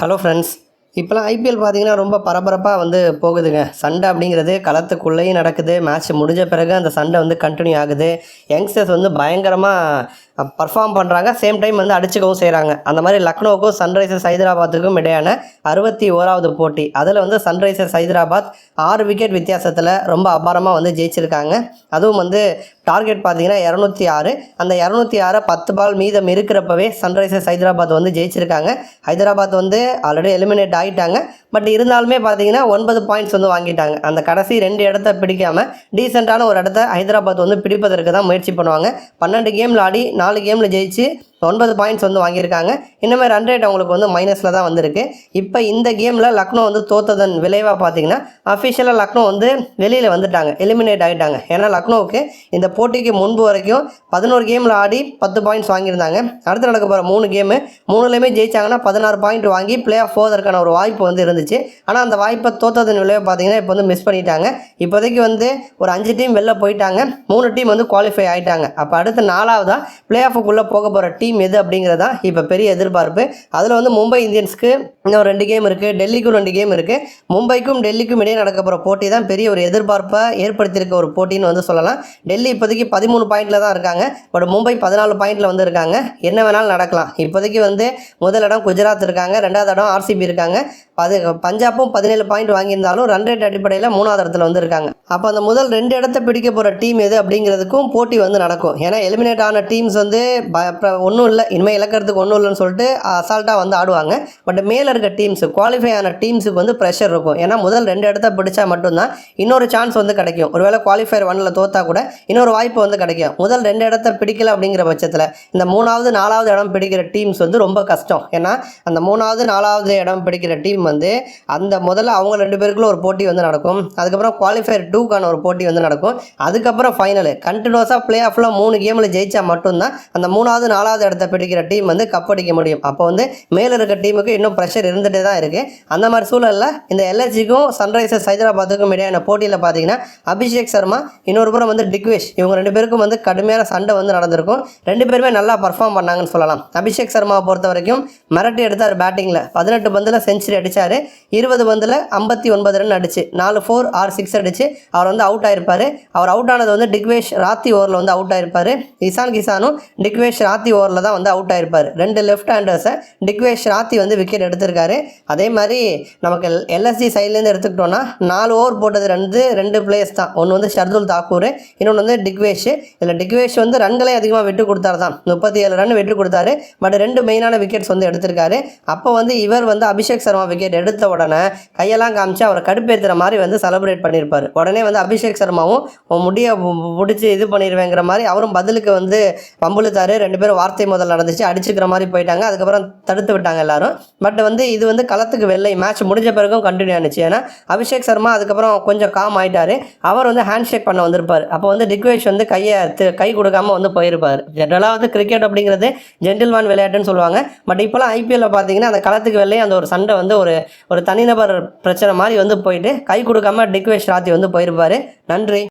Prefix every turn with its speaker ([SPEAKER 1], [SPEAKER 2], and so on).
[SPEAKER 1] Hello friends இப்போலாம் IPL பார்த்தீங்கன்னா ரொம்ப பரபரப்பாக வந்து போகுதுங்க. சண்டை அப்படிங்கிறது களத்துக்குள்ளேயும் நடக்குது. மேட்ச் முடிஞ்ச பிறகு அந்த சண்டை வந்து கண்டினியூ ஆகுது. யங்ஸ்டர்ஸ் வந்து பயங்கரமாக பர்ஃபார்ம் பண்ணுறாங்க சேம் டைம் வந்து அடிச்சுக்கவும் செய்கிறாங்க அந்த மாதிரி லக்னோவுக்கும் சன்ரைசர்ஸ் ஹைதராபாத்துக்கும் இடையான அறுபத்தி ஓராவது போட்டி. அதில் வந்து சன்ரைசர்ஸ் ஹைதராபாத் ஆறு விக்கெட் வித்தியாசத்தில் ரொம்ப அபாரமாக வந்து ஜெயிச்சிருக்காங்க. அதுவும் வந்து டார்கெட் பார்த்தீங்கன்னா இரநூத்தி ஆறு. அந்த இரநூத்தி ஆறை பத்து பால் மீதம் இருக்கிறப்பவே சன்ரைசர்ஸ் ஹைதராபாத் வந்து ஜெயிச்சிருக்காங்க. ஹைதராபாத் வந்து ஆல்ரெடி எலிமினேட் ஆகிட்டாங்க பட் இருந்தாலுமே பார்த்தீங்கன்னா ஒன்பது பாயிண்ட்ஸ் வந்து வாங்கிட்டாங்க. அந்த கடைசி ரெண்டு இடத்த பிடிக்காமல் டீசெண்டான ஒரு இடத்த ஹைதராபாத் வந்து பிடிப்பதற்கு தான் முயற்சி பண்ணுவாங்க. பன்னெண்டு கேமில் ஆடி நாலு கேமில் ஜெயிச்சு ஒன்பது பாயிண்ட்ஸ் வந்து வாங்கியிருக்காங்க. இன்னுமே ரன் ரேட் அவங்களுக்கு வந்து மைனஸில் தான் வந்திருக்கு. இப்போ இந்த கேமில் லக்னோ வந்து தோத்ததன் விளைவாக பார்த்தீங்கன்னா அஃபிஷியலாக லக்னோ வந்து வெளியில் வந்துட்டாங்க. எலிமினேட் ஆகிட்டாங்க ஏன்னா லக்னோவுக்கு இந்த போட்டிக்கு முன்பு வரைக்கும் பதினோரு கேமில் ஆடி பத்து பாயிண்ட்ஸ் வாங்கியிருந்தாங்க. அடுத்து நடக்க போகிற மூணு கேமு மூணுலேயுமே ஜெயிச்சாங்கன்னா பதினாறு பாயிண்ட் வாங்கி பிளே ஆஃப் போவதற்கான ஒரு வாய்ப்பு வந்து இருந்துச்சு. ஆனால் அந்த வாய்ப்பை தோத்ததன் விளைவு பார்த்தீங்கன்னா இப்போ வந்து மிஸ் பண்ணிட்டாங்க. இப்போதைக்கு வந்து ஒரு அஞ்சு டீம் வெளில போயிட்டாங்க. மூணு டீம் வந்து குவாலிஃபை ஆகிட்டாங்க அப்போ அடுத்த நாலாவதாக பிளே ஆஃபுக்குள்ளே போக போகிற டீம் எது அப்படிங்கிறதா இப்போ பெரிய எதிர்பார்ப்பு. அதில் வந்து மும்பை இந்தியன்ஸ்க்கு இன்னும் ரெண்டு கேம் இருக்குது டெல்லிக்கும் ரெண்டு கேம் இருக்குது மும்பைக்கும் டெல்லிக்கும் இடையே நடக்க போகிற போட்டி தான் பெரிய ஒரு எதிர்பார்ப்பை ஏற்படுத்தியிருக்க ஒரு போட்டின்னு வந்து சொல்லலாம். டெல்லி இப்போதைக்கு பதிமூணு பாயிண்டில் தான் இருக்காங்க. பட் மும்பை பதினாலு பாயிண்டில் வந்து இருக்காங்க. என்ன வேணாலும் நடக்கலாம். இப்போதைக்கு வந்து முதல் இடம் குஜராத் இருக்காங்க. ரெண்டாவது இடம் ஆர்சிபி இருக்காங்க. அது பஞ்சாப்பும் பதினேழு பாயிண்ட் வாங்கியிருந்தாலும் ரன் ரேட் அடிப்படையில் மூணாவது இடத்துல வந்து இருக்காங்க அப்போ அந்த முதல் ரெண்டு இடத்த பிடிக்க போகிற டீம் எது அப்படிங்கிறதுக்கும் போட்டி வந்து நடக்கும். ஏன்னா எலிமினேட் ஆன டீம்ஸ் வந்து ஒன்றும் இல்லை. இனிமேல் இழக்கிறதுக்கு ஒன்றும் இல்லைன்னு சொல்லிட்டு அசால்ட்டாக வந்து ஆடுவாங்க. பட் மேலே இருக்க டீம்ஸ் குவாலிஃபை ஆன டீம்ஸுக்கு வந்து ப்ரெஷர் இருக்கும். ஏன்னா முதல் ரெண்டு இடத்த பிடிச்சா மட்டும்தான் இன்னொரு சான்ஸ் வந்து கிடைக்கும். ஒருவேளை குவாலிஃபயர் ஒன்னில் தோத்தா கூட இன்னொரு வாய்ப்பு வந்து கிடைக்கும். முதல் ரெண்டு இடத்த பிடிக்கல அப்படிங்கிற பட்சத்தில் இந்த மூணாவது நாலாவது இடம் பிடிக்கிற டீம்ஸ் வந்து ரொம்ப கஷ்டம். ஏன்னா அந்த மூணாவது நாலாவது இடம் பிடிக்கிற டீம் வந்து அந்த முதல்ல அவங்க ரெண்டு பேருக்குள்ள ஒரு போட்டி வந்து நடக்கும். அதுக்கப்புறம் குவாலிஃபயர் டூக்கான ஒரு போட்டி வந்து நடக்கும். அதுக்கப்புறம் ஃபைனலு கண்டினியூஸாக பிளே ஆஃபில் மூணு கேமில் ஜெயிச்சா மட்டும்தான் அந்த மூணாவது நாலாவது இடத்த பிடிக்கிற டீம் வந்து கப் அடிக்க முடியும். அப்போ வந்து மேலே இருக்க டீமுக்கு இன்னும் ப்ரெஷர் இருந்துகிட்டே தான் இருக்குது அந்த மாதிரி சூழலில் இந்த எல்எஸ்ஜிக்கும் சன்ரைசர்ஸ் ஹைதராபாத்துக்கும் இடையான போட்டியில் பார்த்தீங்கன்னா அபிஷேக் சர்மா இன்னொரு புறம் வந்து டிக்வேஷ் இவங்க ரெண்டு பேருக்கும் வந்து கடுமையான சண்டை வந்து நடந்திருக்கும். ரெண்டு பேருமே நல்லா பர்ஃபார்ம் பண்ணாங்கன்னு சொல்லலாம். அபிஷேக் சர்மாவை பொறுத்த வரைக்கும் மிரட்டி எடுத்தார் பேட்டிங்கில் பதினெட்டு பந்தில் செஞ்சுரி அடித்தார் இருபது பந்தில் ஐம்பத்தி ஒன்பது ரன் அடிச்சு நாலு ஃபோர் ஆறு சிக்ஸ் அடிச்சு அவர் வந்து அவுட் ஆயிருப்பார். அவர் அவுட் ஆனது வந்து டிக்வேஷ் ராத்தி ஓவரில் வந்து அவுட் ஆயிருப்பார். இசான் கிசானும் டிக்வேஷ் ராத்தி ஓவரில் தான் வந்து அவுட் ஆயிருப்பார். ரெண்டு லெஃப்ட் ஹேண்டர்ஸை டிக்வேஷ் ராத்தி வந்து விக்கெட் எடுத்திருக்காரு. அதே மாதிரி நமக்கு எல்எஸ்சி சைட்லேருந்து எடுத்துக்கிட்டோன்னா நாலு ஓவர் போட்டது ரெண்டு ரெண்டு பிளேயர்ஸ் தான். ஒன்று வந்து ஷர்துல் தாக்கூர் இன்னொன்று வந்து டிக்வேஷ். இதில் டிக்வேஷ் வந்து ரன்களே அதிகமாக விட்டு கொடுத்தாரு தான். முப்பத்தி ஏழு ரன் விட்டு கொடுத்தாரு. பட் ரெண்டு மெயினான விக்கெட்ஸ் வந்து எடுத்திருக்காரு. அப்போ வந்து இவர் வந்து அபிஷேக் சர்மா விக்கெட் எடுத்து உடனே கையெல்லாம் காமிச்சு அவரை கடுப்பேற்றுற மாதிரி வந்து செலிப்ரேட் பண்ணியிருப்பார். உடனே வந்து அபிஷேக் சர்மாவும் முடிய பிடிச்சி இது பண்ணிடுவேங்கிற மாதிரி அவரும் பதிலுக்கு வந்து பம்புழுத்தாரு ரெண்டு பேரும் வார்த்தை முதல் நடந்துச்சு. அடிச்சுக்கிற மாதிரி போயிட்டாங்க. அதுக்கப்புறம் தடுத்து விட்டாங்க எல்லாரும். பட் வந்து இது வந்து களத்துக்கு வெள்ளை. மேட்ச் முடிஞ்ச பிறகும் கண்டினியூ ஆனிச்சு. ஏன்னா அபிஷேக் சர்மா அதுக்கப்புறம் கொஞ்சம் காம் ஆயிட்டாரு. அவர் வந்து ஹேண்ட் ஷேக் பண்ண வந்திருப்பார். அப்போ வந்து டிக்வேஷ் வந்து கையை கை கொடுக்காம வந்து போயிருப்பார். ஜென்ரலாக வந்து கிரிக்கெட் அப்படிங்கிறது ஜென்டில்மேன் விளையாட்டுன்னு சொல்லுவாங்க. பட் இப்போலாம் ஐபிஎல்ல பார்த்தீங்கன்னா அந்த களத்துக்கு வெளியே அந்த ஒரு சண்டை வந்து ஒரு ஒரு தனிநபர் பிரச்சனை மாதிரி வந்து போயிட்டு கை கொடுக்காம டிக்வேஷ் ராத்தி வந்து போயிருப்பார். நன்றி.